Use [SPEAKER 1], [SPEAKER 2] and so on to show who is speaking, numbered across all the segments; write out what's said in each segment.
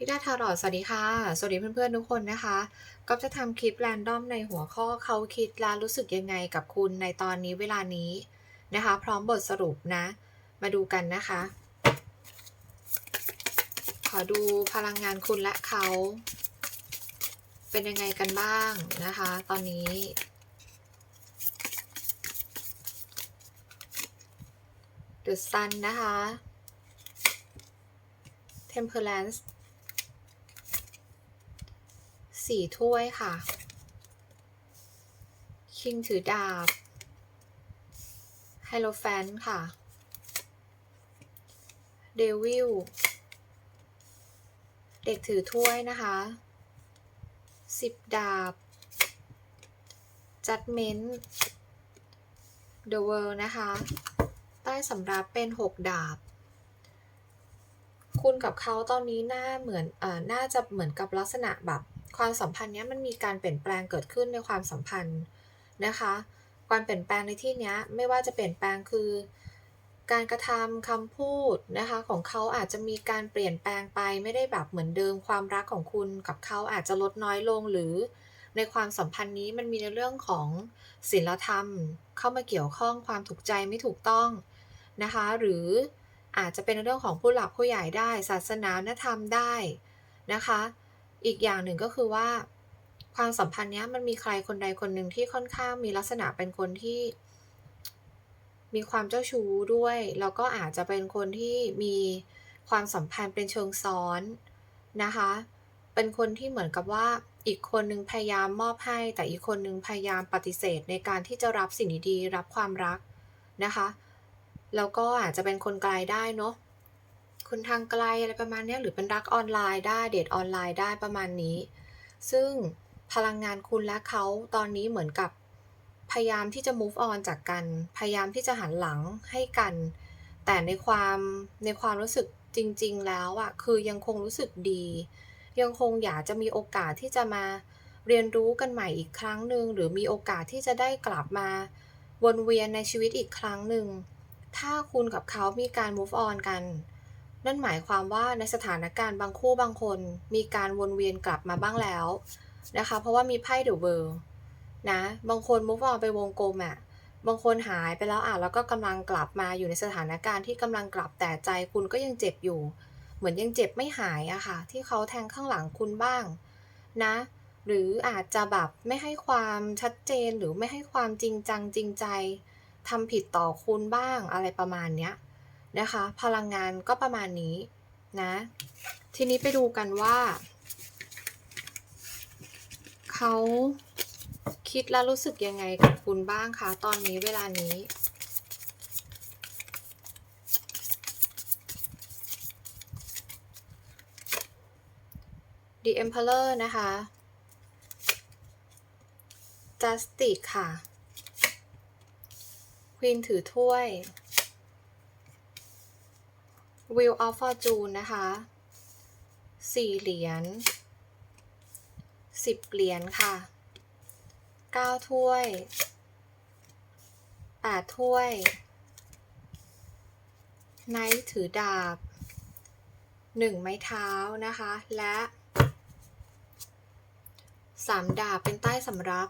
[SPEAKER 1] พิดาทารอดสวัสดีค่ะ สวัสดีเพื่อนๆทุกคนนะคะ ก็จะทำคลิปแรนดอมในหัวข้อเขาคิดและรู้สึกยังไงกับคุณในตอนนี้เวลานี้นะคะ พร้อมบทสรุปนะ มาดูกันนะคะ ขอดูพลังงานคุณและเขา เป็นยังไงกันบ้างนะคะ ตอนนี้ The Sun นะคะ Temperance สี่ถ้วยค่ะ คิงถือดาบไฮโลแฟนค่ะ เดวิล เด็กถือถ้วยนะคะสิบดาบ จัดเมนต์ The World นะคะ ใต้สำรับเป็นหกดาบ คุณกับเขาตอนนี้หน้าเหมือนเอ่อน่าจะเหมือนกับลักษณะแบบ ความสัมพันธ์เนี้ยมันมีการเปลี่ยนแปลงเกิดขึ้นในความสัมพันธ์นะคะการเปลี่ยนแปลงในที่เนี้ยไม่ว่าจะเปลี่ยนแปลงคือ การกระทำคำพูดนะคะของเขาอาจจะมีการเปลี่ยนแปลงไปไม่ได้แบบเหมือนเดิมความรักของคุณกับเขาอาจจะลดน้อยลงหรือในความสัมพันธ์นี้มันมีในเรื่องของศีลธรรม เข้ามาเกี่ยวข้องความถูกใจไม่ถูกต้องนะคะ หรืออาจจะเป็นในเรื่องของผู้หลักผู้ใหญ่ได้ ศาสนาธรรมได้นะคะ อีกอย่างหนึ่งก็คือว่า ความสัมพันธ์เนี้ยมันมีใครคนใดคนหนึ่งที่ค่อนข้างมีลักษณะเป็นคนที่ มีความเจ้าชู้ด้วย แล้วก็อาจจะเป็นคนที่มีความสัมพันธ์เป็นเชิงซ้อนนะคะ เป็นคนที่เหมือนกับว่าอีกคนนึงพยายามมอบให้ แต่อีกคนนึงพยายามปฏิเสธในการที่จะรับสิ่งดีๆรับความรักนะคะ แล้วก็อาจจะเป็นคนไกลได้เนาะ คนทางไกลอะไรประมาณนี้หรือเป็นรักออนไลน์ได้เดทออนไลน์ได้ประมาณนี้ ซึ่งพลังงานคุณและเขาตอนนี้เหมือนกับพยายามที่จะ move on จากกัน พยายามที่จะหันหลังให้กัน แต่ในความในความรู้สึกจริง ๆ แล้วอะคือยังคงรู้สึกดี ยังคงอยากจะมีโอกาสที่จะมาเรียนรู้กันใหม่อีกครั้งหนึ่งหรือมีโอกาสที่จะได้กลับมาวนเวียนในชีวิตอีกครั้งหนึ่ง ถ้าคุณกับเขามีการ move on กัน นั่นหมายความว่าในสถานการณ์บางคู่บางคนมีการวนเวียนกลับมาบ้างแล้วนะคะ เพราะว่ามีไพ่เดอะเวิร์นะ บางคน move on ไปวงกลมอะ่ะ บางคนหายไปแล้วอะ แล้วก็กำลังกลับมาอยู่ในสถานการณ์ที่กำลังกลับแต่ใจคุณก็ยังเจ็บอยู่ เหมือนยังเจ็บไม่หายอะค่ะ ที่เขาแทงข้างหลังคุณบ้างนะ หรืออาจจะแบบไม่ให้ความชัดเจนหรือไม่ให้ความจริงจังจริงใจทำผิดต่อคุณบ้างอะไรประมาณเนี้ย นะคะ พลังงานก็ประมาณนี้นะ ทีนี้ไปดูกันว่าเขาคิดและรู้สึกยังไงกับคุณบ้างคะตอนนี้เวลานี้ The Emperor นะคะ Justice ค่ะ Queen ถือถ้วย Wheel of Fortune นะคะสี่เหรียญสิบเหรียญค่ะเก้าถ้วยแปดถ้วยไนท์ถือดาบหนึ่งไม้เท้านะคะ และสามดาบเป็นใต้สำรับ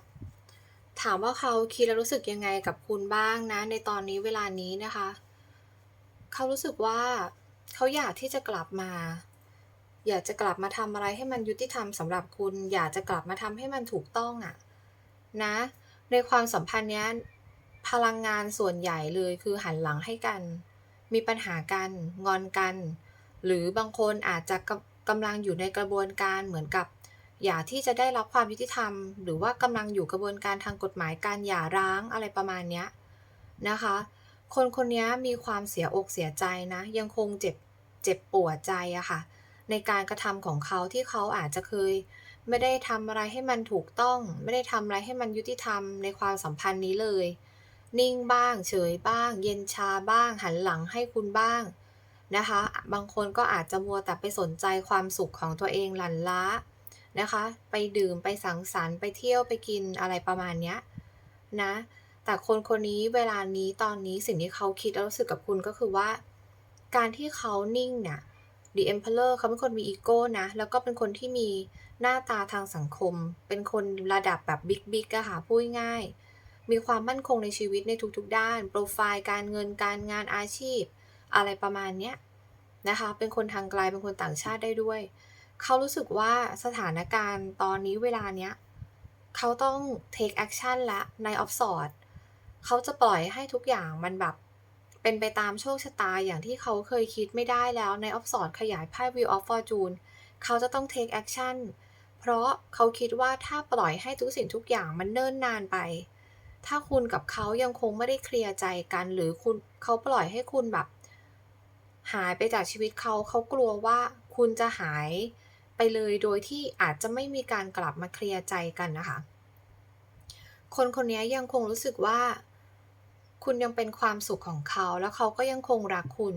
[SPEAKER 1] ถามว่าเขาคิดและรู้สึกยังไงกับคุณบ้างนะ ในตอนนี้เวลานี้นะคะ เขารู้สึกว่า เขาอยากที่จะกลับมา อยากจะกลับมาทำอะไรให้มันยุติธรรมสำหรับคุณ อยากจะกลับมาทำให้มันถูกต้องอะนะ ในความสัมพันธ์เนี้ยพลังงานส่วนใหญ่เลยคือหันหลังให้กัน มีปัญหากัน งอนกัน หรือบางคนอาจจะกำกำลังอยู่ในกระบวนการเหมือนกับอยากที่จะได้รับความยุติธรรม หรือว่ากำลังอยู่กระบวนการทางกฎหมายการหย่าร้างอะไรประมาณเนี้ยนะคะ คนคนนี้มีความเสียอกเสียใจนะ ยังคงเจ็บเจ็บปวดใจอะค่ะ ในการกระทำของเขาที่เขาอาจจะเคย ไม่ได้ทำอะไรให้มันถูกต้อง ไม่ได้ทำอะไรให้มันยุติธรรมในความสัมพันธ์นี้เลย นิ่งบ้าง เฉยบ้าง เย็นชาบ้าง หันหลังให้คุณบ้างนะคะ บางคนก็อาจจะมัวแต่ไปสนใจความสุขของตัวเองหลั่นล้านะคะ ไปดื่มไปสังสรรค์ไปเที่ยวไปกินอะไรประมาณเนี้ยนะ แต่คนคนนี้เวลานี้ตอนนี้สิ่งที่เขาคิดแล้วรู้สึกกับคุณก็คือว่า การที่เขานิ่งเนี่ย The Emperor เขาเป็นคนมีอีโก้นะ แล้วก็เป็นคนที่มีหน้าตาทางสังคม เป็นคนระดับแบบบิ๊กบิ๊กอะค่ะพูดง่าย มีความมั่นคงในชีวิตในทุกๆ ด้าน โปรไฟล์การเงินการงานอาชีพ อะไรประมาณเนี้ยนะคะ เป็นคนทางไกลเป็นคนต่างชาติได้ด้วย เขารู้สึกว่าสถานการณ์ตอนนี้เวลาเนี้ยเขาต้อง take action และใน of swords เขาจะปล่อยให้ทุกอย่างมันแบบเป็นไปตามโชคชะตาอย่างที่เขาเคยคิดไม่ได้แล้วใน of swords ขยายไพ่ wheel of fortune เขาจะต้อง take action เพราะเขาคิดว่าถ้าปล่อยให้ทุกสิ่งทุกอย่างมันเนิ่นนานไป ถ้าคุณกับเขายังคงไม่ได้เคลียร์ใจกัน หรือคุณเขาปล่อยให้คุณแบบ หายไปจากชีวิตเขาเขากลัวว่าคุณจะหายไปเลยโดยที่อาจจะไม่มีการกลับมาเคลียร์ใจกันนะคะ คนคนนี้ยังคงรู้สึกว่า คุณยังเป็นความสุขของเขา แล้วเขาก็ยังคงรักคุณ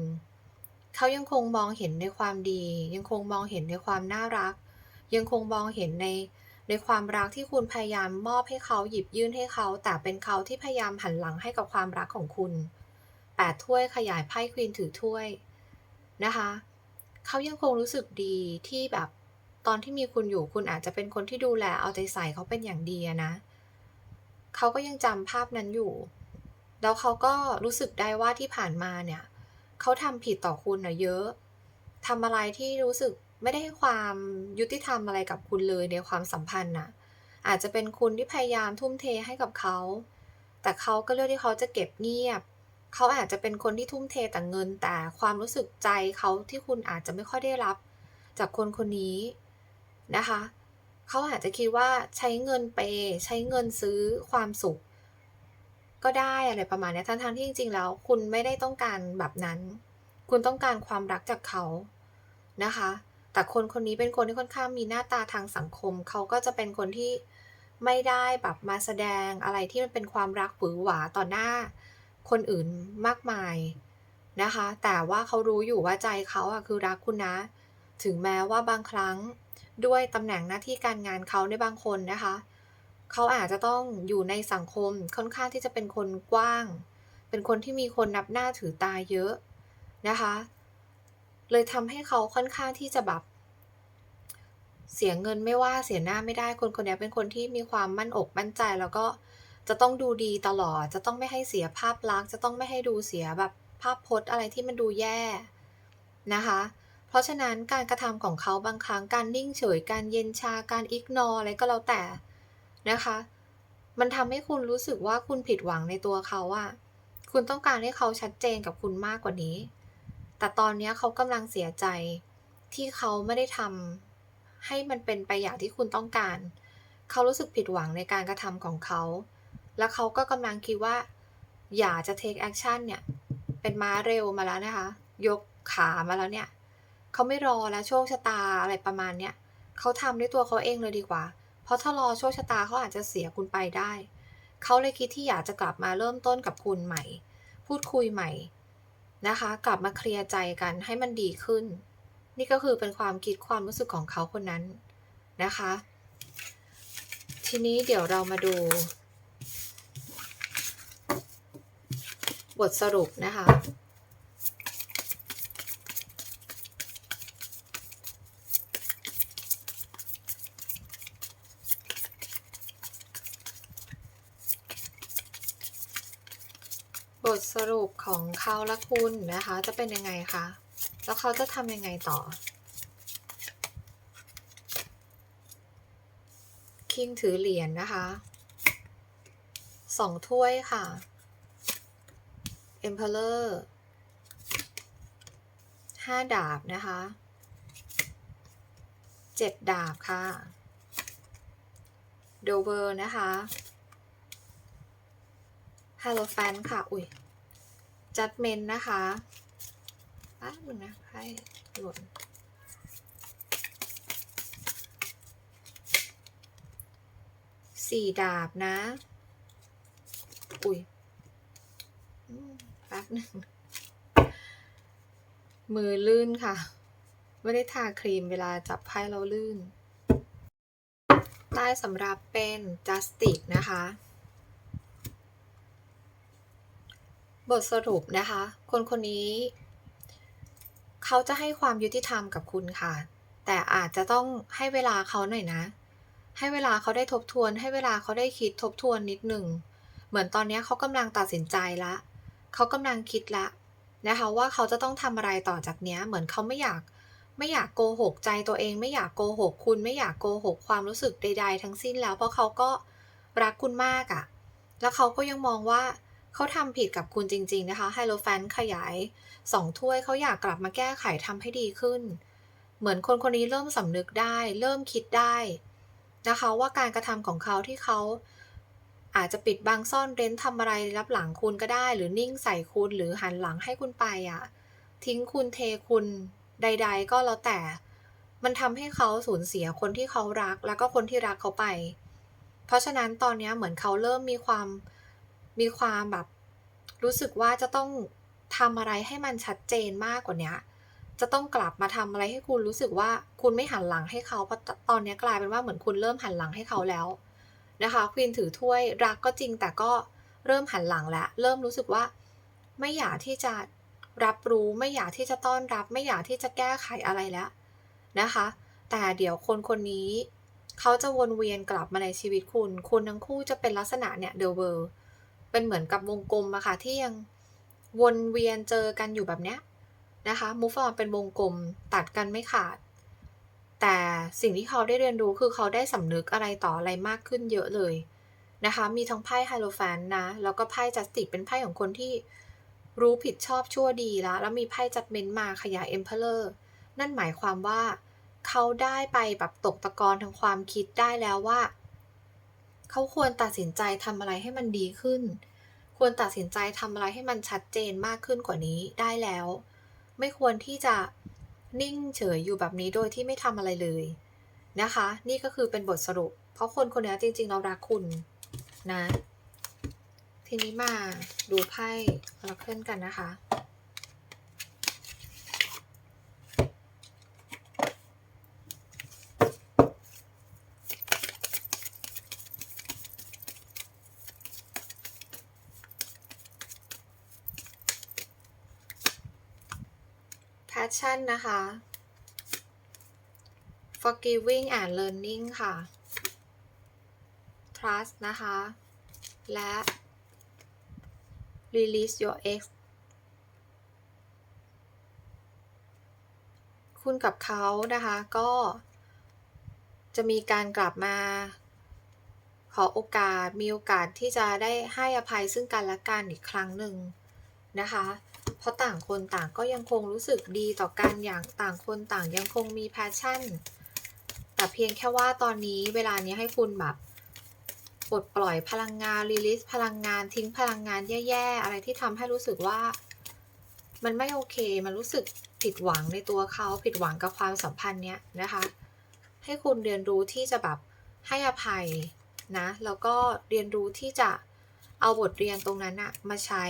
[SPEAKER 1] เขายังคงมองเห็นในความดี ยังคงมองเห็นในความน่ารัก ยังคงมองเห็นในในความรักที่คุณพยายามมอบให้เขาหยิบยื่นให้เขา แต่เป็นเขาที่พยายามหันหลังให้กับความรักของคุณแปดถ้วยขยายไพ่ควีนถือถ้วยนะคะเขายังคงรู้สึกดีที่แบบตอนที่มีคุณอยู่คุณอาจจะเป็นคนที่ดูแลเอาใจใส่เขาเป็นอย่างดีนะเขาก็ยังจำภาพนั้นอยู่ แล้วเขาก็รู้สึกได้ว่าที่ผ่านมาเนี่ยเขาทำผิดต่อคุณนะเยอะทำอะไรที่รู้สึกไม่ได้ให้ความยุติธรรมอะไรกับคุณเลยในความสัมพันธ์น่ะ อาจจะเป็นคุณที่พยายามทุ่มเทให้กับเขา แต่เขาก็เลือกที่เขาจะเก็บเงียบ เขาอาจจะเป็นคนที่ทุ่มเทแต่เงิน แต่ความรู้สึกใจเขาที่คุณอาจจะไม่ค่อยได้รับ จากคนคนนี้นะคะ เขาอาจจะคิดว่าใช้เงินเปใช้เงินซื้อความสุข ก็ได้อะไรประมาณนี้ทั้งทที่จริงๆ แล้ว คุณไม่ได้ต้องการแบบนั้น คุณต้องการความรักจากเขานะคะ แต่คนคนนี้เป็นคนที่ค่อนข้างมีหน้าตาทางสังคม เขาก็จะเป็นคนที่ไม่ได้แบบมาแสดงอะไรที่มันเป็นความรักหวือหวาต่อหน้า คนอื่นมากมายนะคะ แต่ว่าเขารู้อยู่ว่าใจเขาอะคือรักคุณนะ ถึงแม้ว่าบางครั้งด้วยตำแหน่งหน้าที่การงานเขาในบางคนนะคะ เขาอาจจะต้องอยู่ในสังคมค่อนข้างที่จะเป็นคนกว้าง เป็นคนที่มีคนนับหน้าถือตาเยอะนะคะ เลยทำให้เขาค่อนข้างที่จะแบบเสียเงินไม่ว่าเสียหน้าไม่ได้คนคนนี้เป็นคนที่มีความมั่นอกมั่นใจแล้วก็จะต้องดูดีตลอด จะต้องไม่ให้เสียภาพลักษณ์จะต้องไม่ให้ดูเสียแบบภาพพจน์อะไรที่มันดูแย่นะคะ เพราะฉะนั้นการกระทำของเขาบางครั้งการนิ่งเฉยการเย็นชาการอิกนออะไรก็แล้วแต่ นะคะ มันทำให้คุณรู้สึกว่าคุณผิดหวังในตัวเขาอะคุณต้องการให้เขาชัดเจนกับคุณมากกว่านี้ แต่ตอนนี้เขากำลังเสียใจที่เขาไม่ได้ทำให้มันเป็นไปอย่างที่คุณต้องการ เขารู้สึกผิดหวังในการกระทำของเขา แล้วเขาก็กำลังคิดว่า อย่าจะ take action เนี่ย เป็นม้าเร็วมาแล้วนะคะ ยกขามาแล้วเนี่ย เขาไม่รอแล้วโชคชะตาอะไรประมาณเนี้ย เขาทำด้วยตัวเขาเองเลยดีกว่า เพราะถ้ารอโชคชะตาเขาอาจจะเสียคุณไปได้ เขาเลยคิดที่อยากจะกลับมาเริ่มต้นกับคุณใหม่ พูดคุยใหม่นะคะ กลับมาเคลียร์ใจกันให้มันดีขึ้น นี่ก็คือเป็นความคิดความรู้สึกของเขาคนนั้นนะคะ ทีนี้เดี๋ยวเรามาดู บทสรุปนะคะ บทสรุปของเขาและคุณนะคะ จะเป็นยังไงคะ แล้วเขาจะทำยังไงต่อ คิงถือเหรียญนนะคะสองถ้วยค่ะ Emperor ห้าดาบนะคะเจ็ดดาบค่ะ โดเวอร์นะคะ ฮาโลแฟนค่ะ อุ้ยจัดเมนนะคะแป๊บนึงนะให้หล่น สี่ดาบนะ อุ้ยแป๊บนึง มือลื่นค่ะ ไม่ได้ทาครีมเวลาจับไพ่เราลื่นได้สำหรับเป็นจัสติกนะคะ บทสรุปนะคะ คนคนนี้ เขาจะให้ความยุติธรรมกับคุณค่ะ แต่อาจจะต้องให้เวลาเขาหน่อยนะ ให้เวลาเขาได้ทบทวน ให้เวลาเขาได้คิดทบทวนนิดหนึ่ง เหมือนตอนนี้เขากำลังตัดสินใจละเขากำลังคิดละนะคะว่าเขาจะต้องทำอะไรต่อจากเนี้ยเหมือนเขาไม่อยากไม่อยากโกหกใจตัวเอง ไม่อยากโกหกคุณไม่อยากโกหกความรู้สึกใด ๆ ทั้งสิ้นแล้วเพราะเขาก็รักคุณมากอะ่ะ แล้วเขาก็ยังมองว่า เขาทำผิดกับคุณจริง ๆ นะคะไฮโลแฟนขยายสองถ้วยเขาอยากกลับมาแก้ไขทำให้ดีขึ้น เหมือนคนคนนี้เริ่มสำนึกได้ เริ่มคิดได้นะคะว่าการกระทำของเขาที่เขาอาจจะปิดบังซ่อนเร้นทำอะไรรับหลังคุณก็ได้ หรือนิ่งใส่คุณหรือหันหลังให้คุณไปอะ่ะทิ้งคุณเทคุณใด ๆ ก็แล้วแต่ มันทำให้เขาสูญเสียคนที่เขารัก แล้วก็คนที่รักเขาไป เพราะฉะนั้นตอนนี้เหมือนเขาเริ่มมีความ มีความแบบ รู้สึกว่าจะต้องทำอะไรให้มันชัดเจนมากกว่านี้จะต้องกลับมาทำอะไรให้คุณรู้สึกว่าคุณไม่หันหลังให้เขาเพราะตอนนี้กลายเป็นว่าเหมือนคุณเริ่มหันหลังให้เขาแล้วนะคะควีนถือถ้วยรักก็จริงแต่ก็เริ่มหันหลังแล้วเริ่มรู้สึกว่า ไม่อยากที่จะรับรู้ไม่อยากที่จะต้อนรับ ไม่อยากที่จะแก้ไขอะไรแล้วนะคะ แต่เดี๋ยวคนคนนี้ เขาจะวนเวียนกลับมาในชีวิตคุณ คุณทั้งคู่จะเป็นลักษณะเนี่ยเดอะเวิร์ เป็นเหมือนกับวงกลมอะค่ะที่ยังวนเวียนเจอกันอยู่แบบเนี้ยนะคะมูฟออนเป็นวงกลมตัดกันไม่ขาด แต่สิ่งที่เขาได้เรียนรู้คือเขาได้สำนึกอะไรต่ออะไรมากขึ้นเยอะเลยนะคะ มีทั้งไพ่ไฮโลแฟนนะ แล้วก็ไพ่จัสติกเป็นไพ่ของคนที่รู้ผิดชอบชั่วดีแล้ว แล้วมีไพ่จัดเมนมาขยายเอ็มเพลเลอร์นั่นหมายความว่า เขาได้ไปแบบตกตะกอนทางความคิดได้แล้วว่า เขาควรตัดสินใจทำอะไรให้มันดีขึ้น ควรตัดสินใจทำอะไรให้มันชัดเจนมากขึ้นกว่านี้ได้แล้ว ไม่ควรที่จะนิ่งเฉยอยู่แบบนี้โดยที่ไม่ทำอะไรเลยนะคะ นี่ก็คือเป็นบทสรุป เพราะคนคนนี้จริงๆเรารักคุณนะ ทีนี้มาดูไพ่เราเคลื่อนกันนะคะ passion นะคะ forgiving and learning ค่ะ trust นะคะ และ release your ex คุณกับเขานะคะก็จะมีการกลับมาขอโอกาสมีโอกาสที่จะได้ให้อภัยซึ่งกันและกันอีกครั้งหนึ่งนะคะ เพราะต่างคนต่างก็ยังคงรู้สึกดีต่อกันอย่างต่างคนต่างยังคงมีแพชชั่น แต่เพียงแค่ว่าตอนนี้เวลานี้ให้คุณแบบปลดปล่อยพลังงานรีลิสพลังงานทิ้งพลังงานแย่ๆ อะไรที่ทำให้รู้สึกว่า มันไม่โอเค มันรู้สึกผิดหวังในตัวเขาผิดหวังกับความสัมพันธ์เนี้ยนะคะ ให้คุณเรียนรู้ที่จะแบบให้อภัยนะ แล้วก็เรียนรู้ที่จะเอาบทเรียนตรงนั้นอะมาใช้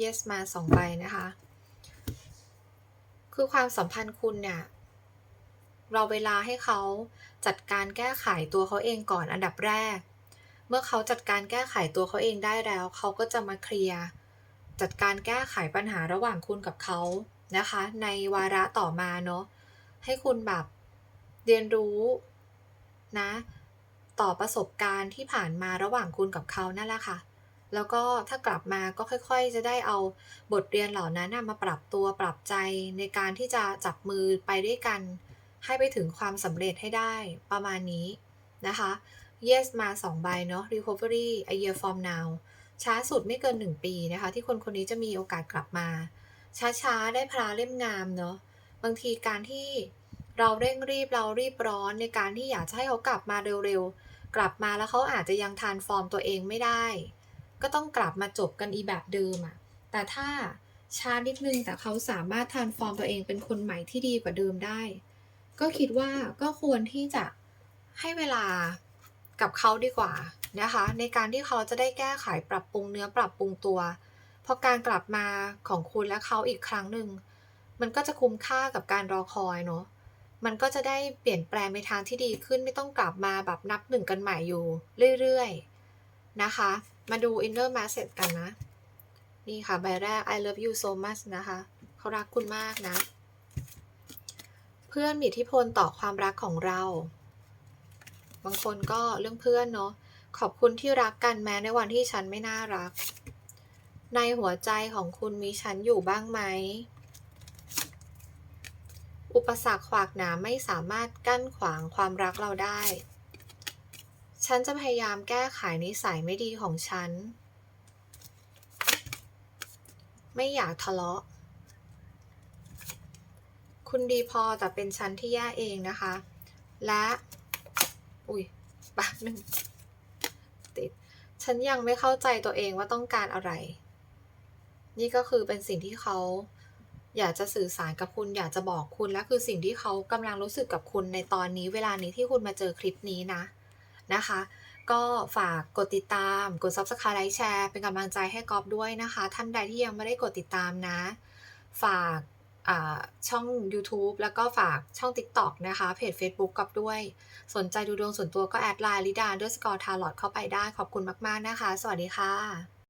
[SPEAKER 1] yes มาสองใบนะคะ คือความสัมพันธ์คุณเนี่ย เราเวลาให้เขาจัดการแก้ไขตัวเขาเองก่อนอันดับแรก เมื่อเขาจัดการแก้ไขตัวเขาเองได้แล้ว เขาก็จะมาเคลียร์จัดการแก้ไขปัญหาระหว่างคุณกับเขานะคะ ในวาระต่อมาเนาะให้คุณแบบเรียนรู้นะ ต่อประสบการณ์ที่ผ่านมาระหว่างคุณกับเขานั่นแหละค่ะ แล้วก็ถ้ากลับมาก็ค่อยๆ จะได้เอาบทเรียนเหล่านั้นมาปรับตัวปรับใจในการที่จะจับมือไปด้วยกัน ให้ไปถึงความสำเร็จให้ได้ประมาณนี้นะคะ yes มา 2 ใบเนาะ recovery a year from now ช้าสุดไม่เกิน 1 ปีนะคะ ที่คนคนนี้จะมีโอกาสกลับมา ช้าๆ ได้พลาเล่มงามเนาะบางทีการที่เราเร่งรีบเรารีบร้อนในการที่อยากจะให้เขากลับมาเร็วๆ กลับมาแล้วเขาอาจจะยังทานฟอร์มตัวเองไม่ได้ ก็ต้องกลับมาจบกันอีแบบเดิมอะแต่ถ้าช้านิดนึงแต่เขาสามารถทานฟอร์มตัวเองเป็นคนใหม่ที่ดีกว่าเดิมได้ ก็คิดว่าก็ควรที่จะให้เวลากับเขาดีกว่านะคะ ในการที่เขาจะได้แก้ไขปรับปรุงเนื้อปรับปรุงตัวพอการกลับมาของคุณและเขาอีกครั้งหนึ่งมันก็จะคุ้มค่ากับการรอคอยเนาะมันก็จะได้เปลี่ยนแปลงในทางที่ดีขึ้นไม่ต้องกลับมาแบบนับหนึ่งกันใหม่อยู่เรื่อยๆนะคะ มาดู inner message กันนะ นี่ค่ะ ใบแรก I love you so much นะคะ เขารักคุณมากนะ เพื่อนมีอิทธิพลต่อความรักของเรา บางคนก็เรื่องเพื่อนเนาะ ขอบคุณที่รักกันแม้ในวันที่ฉันไม่น่ารัก ในหัวใจของคุณมีฉันอยู่บ้างไหม อุปสรรคขวากหนามไม่สามารถกั้นขวางความรักเราได้ ฉันจะพยายามแก้ไขนิสัยไม่ดีของฉัน ไม่อยากทะเลาะ คุณดีพอแต่เป็นฉันที่แย่เองนะคะ และ อุ้ยแป๊บหนึ่งติด ฉันยังไม่เข้าใจตัวเองว่าต้องการอะไร นี่ก็คือเป็นสิ่งที่เขาอยากจะสื่อสารกับคุณอยากจะบอกคุณและคือสิ่งที่เขากำลังรู้สึกกับคุณในตอนนี้ เวลานี้ที่คุณมาเจอคลิปนี้นะ นะคะ ก็ฝากกดติดตาม กด Subscribe ไลค์แชร์เป็นกำลังใจให้กอฟด้วยนะคะ ท่านใดที่ยังไม่ได้กดติดตามนะ ฝากช่อง YouTube แล้วก็ฝากช่อง TikTok นะคะ เพจ Facebook ก๊อฟด้วย สนใจดูดวงส่วนตัวก็แอดไลน์ลิดาด้วยสกอร์ทาร์ลอตเข้าไปได้ขอบคุณมาก ๆ นะคะ สวัสดีค่ะ